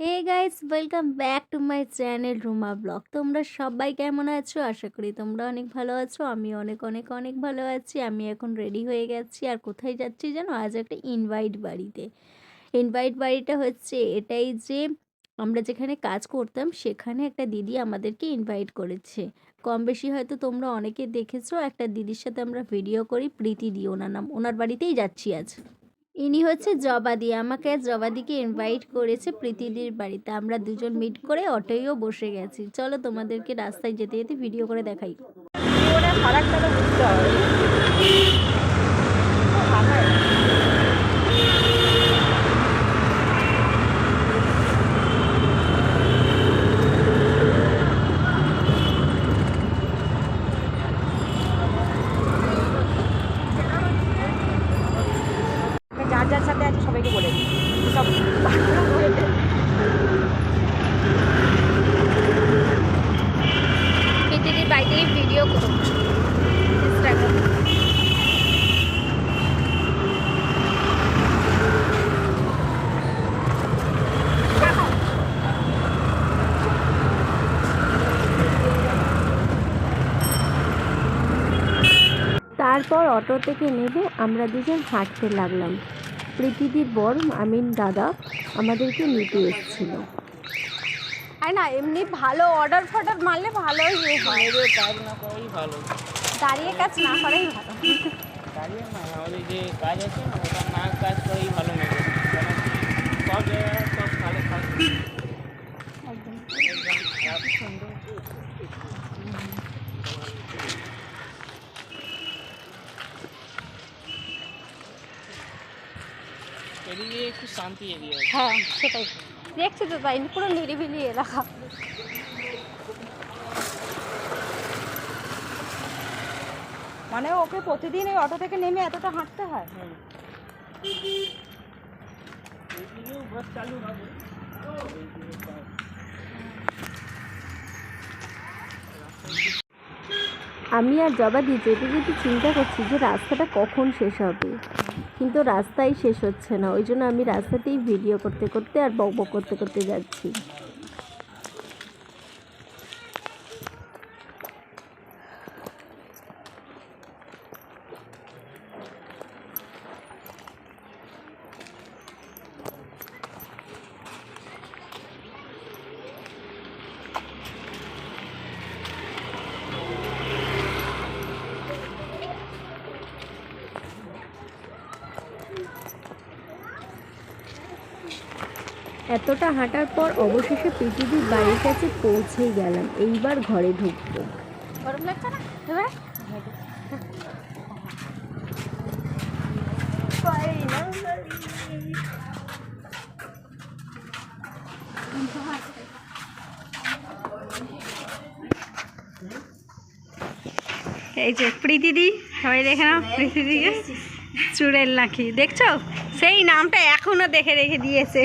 Hey guys welcome back to my channel Ruma blog তোমরা সবাই কেমন আছো? আশা করি তোমরা অনেক ভালো আছো, আমি অনেক অনেক অনেক ভালো আছি। আমি এখন রেডি হয়ে গেছি। আর কোথায় যাচ্ছি জানো? আজ একটা ইনভাইট বাড়িতে। ইনভাইট বাড়িটা হচ্ছে এটাই যে, আমরা যেখানে কাজ করতাম, সেখানে একটা দিদি আমাদেরকে ইনভাইট করেছে। কম বেশি হয়তো তোমরা অনেকে দেখেছ, একটা দিদির সাথে আমরা ভিডিও করি, প্রীতি দি ওনার নাম। ওনার বাড়িতেই যাচ্ছি আজ। ইনি হচ্ছে জবাদি। আমাকে জবাদিকে ইনভাইট করেছে প্রীতিদির বাড়িতে। আমরা দুজন মিট করে অটোয়ও বসে গেছি। চলো তোমাদেরকে রাস্তায় যেতে যেতে ভিডিও করে দেখাই। ওরা ফারাকটা তো বুঝতে হবে যার যার সাথে আছে সবাইকে বলে দিই সব বাচ্চারা বলে দেয়। প্রীতিদির বাড়িতে ভিডিও করো ইনস্টাগ্রাম তারপর অটো থেকে নেমে আমরা দুজন হাঁটতে লাগলাম। প্রীতিদির বর আমিন দাদা আমাদেরকে নিতে এসেছিল। আর না এমনি ভালো অর্ডার ফর্ডার মারলে ভালোই ইয়ে হয় বাইরে কাজ না করাই ভালো। দাঁড়িয়ে কাজ না করাই ভালো। দাঁড়িয়ে না আমাদের যে কাজ আছে না ওটা না কাজ করেই ভালো কি সব জায়গায় সব ভালো কাজ একদম। একদম এদিকে একটু শান্তি এরিয়া হ্যাঁ সেটাই। দেখছি তো তাই পুরো নিরিবিলি এলাকা। মানে ওকে প্রতিদিন এই অটো থেকে নেমে এতটা হাঁটতে হয়। আমি আর জবা জবাদি যেতে যেতে চিন্তা করছি যে রাস্তাটা কখন শেষ হবে। কিন্তু রাস্তাই শেষ হচ্ছে না। ওই জন্য আমি রাস্তাতেই ভিডিও করতে করতে আর বক বক করতে করতে যাচ্ছি। এতটা হাঁটার পর অবশেষে পৃথিবীর বাড়ির কাছে পৌঁছেই গেলাম। এইবার ঘরে ঢুকবো। গরম লাগছে না? এই যে প্রীতিদি সবাই দেখে নাও প্রীতিদিকে চুড়েল নাকি দেখছ? সেই নামটা এখনও দেখে রেখে দিয়েছে।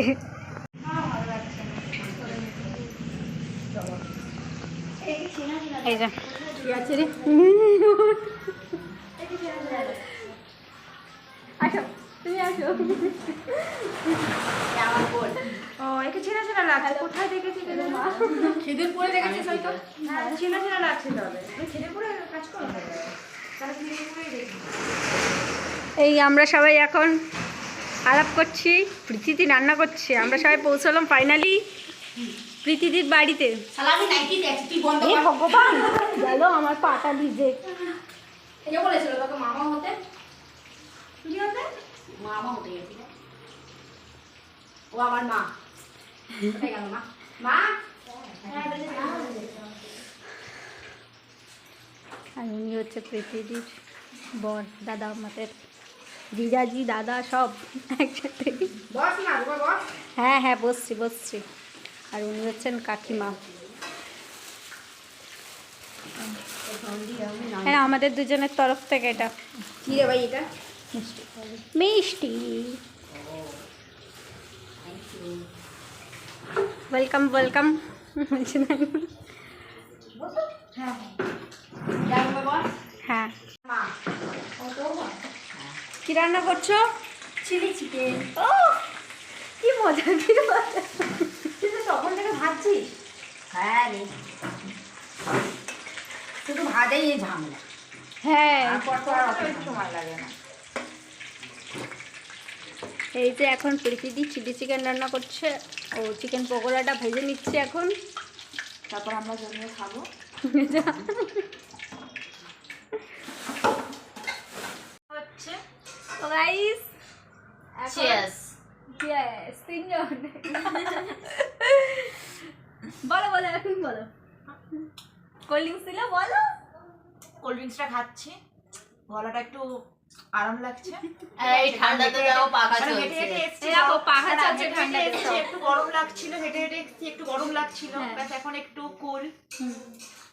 এই যে। আছে রে? আসো তুমি আসো। ও একে ছেঁড়া ছেঁড়া লাগছে। কোথায় দেখেছি কে জানো? খিদের পরে দেখেছিস হয়তো? ছেঁড়া ছেঁড়া লাগছে তাহলে। তুমি কাজ করো তাহলে খিদের পরেই দেখি এই আমরা সবাই এখন আলাপ করছি প্রীতিদি রান্না করছে। আমরা সবাই পৌঁছালাম ফাইনালি প্রীতিদির বাড়িতে। ভগবান গেল আমার পাটা ভিজে। বলেছিল তোকে মামা হতে? মামা হতে গেছিল। ও আমার মা। গেল মা? মা? আর উনি হচ্ছে পৃথিবীর বর দাদা আমাদের। জিজাজি দাদা সব একসাথে। বস না রূপা বস। হ্যাঁ হ্যাঁ বসছি বসছি। আর উনি হচ্ছেন কাকিমা। হ্যাঁ আমাদের দুজনের তরফ থেকে এটা। কি রে ভাই এটা? মিষ্টি। ওয়েলকাম ওয়েলকাম যা হ্যাঁ। কি রান্না করছ? Chilli chicken. ও কি মজা কি মজা। তখন থেকে ভাবছিস? হ্যাঁ রে। শুধু ভাজাই এই ঝামেলা। হ্যাঁ। তো আর অত সময় লাগে না। এই যে এখন প্রীতিদি চিলি চিকেন রান্না করছে। ও চিকেন পকোড়াটা ভেজে নিচ্ছে এখন। তারপর আমরা জমিয়ে খাব হচ্ছে তো গাইস চিয়ার্স ইয়েস তিনজন বলো বলো এখন বলো কোল্ড ড্রিঙ্কস দিলে বলো। কোল্ড ড্রিঙ্কসটা খাচ্ছি। গলাটা একটু আরাম লাগছে। এই ঠান্ডাতে যাও পাখা মানে হেঁটে চলছে। হেঁটে এসছি, দেখো, পাখা চলছে ঠান্ডাতে। একটু গরম লাগছিল হেঁটে হেঁটে এসছি একটু গরম লাগছিল। হ্যাঁ। ব্যাস এখন একটু কুল।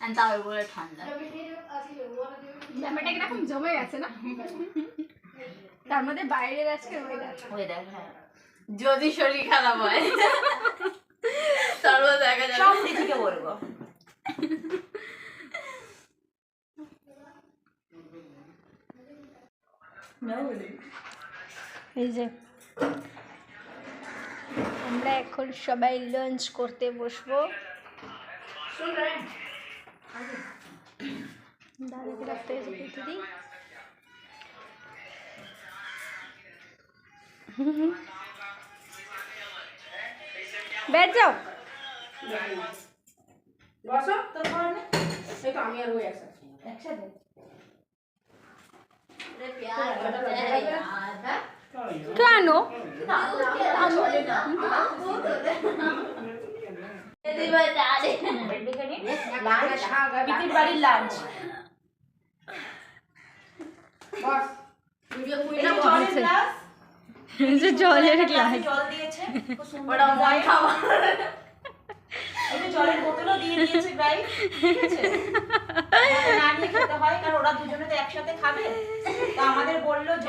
আর তার উপরে ঠান্ডা। ব্যাপারটা কীরকম জমে গেছে না? তার মধ্যে বাইরের আজকে ওয়েদার ওয়েদার হ্যাঁ। যদি শরীর খারাপ হয় তারপর দেখা যাবে। সব দিদিকে বলব। এই যে আমরা এখন সবাই লাঞ্চ করতে বসবো দাদাকে রাখতে গেছে দিদি बैठ जाओ বসো তোর কারণে এই তো আমি আর ওই একসাথে একসাথে কেন লাঞ্চ বাড়ির জলের গ্লাস জল দিয়েছে খাওয়া জলের বোতলও দিয়ে দিয়েছে গাই ঠিক আছে না নিয়ে খেতে হয় কারণ ওরা দুজনে তো একসাথে খাবে।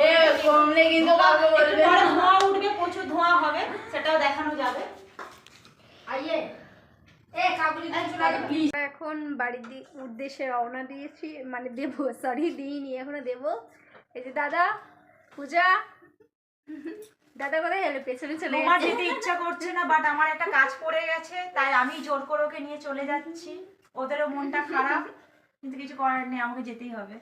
এ কমলে কিন্তু কাউকে বলবে। না। ধোঁয়া উঠবে প্রচুর ধোঁয়া হবে সেটাও দেখানো যাবে। আইয়ে। এ কাবুলি দুজন আগে প্লিজ আমরা এখন বাড়ির উদ্দেশ্যে রওনা দিয়েছি মানে দেব সরি দিইনি এখনও দেব। এই যে দাদা পূজা। দাদা কোথায় গেল? পেছনে চলে গেছে। যেতে ইচ্ছা করছে না বাট আমার একটা কাজ পড়ে গেছে তাই আমি জোর করে ওকে নিয়ে চলে যাচ্ছি। ওদেরও মনটা খারাপ কিন্তু কিছু করার নেই আমাকে যেতেই হবে।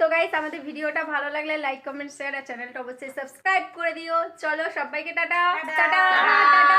তো গাইস আমাদের ভিডিওটা ভালো লাগলে লাইক কমেন্ট শেয়ার আর চ্যানেলটা অবশ্যই সাবস্ক্রাইব করে দিও। চলো সবাইকে টাটা। টাটা। টাটা। টাটা।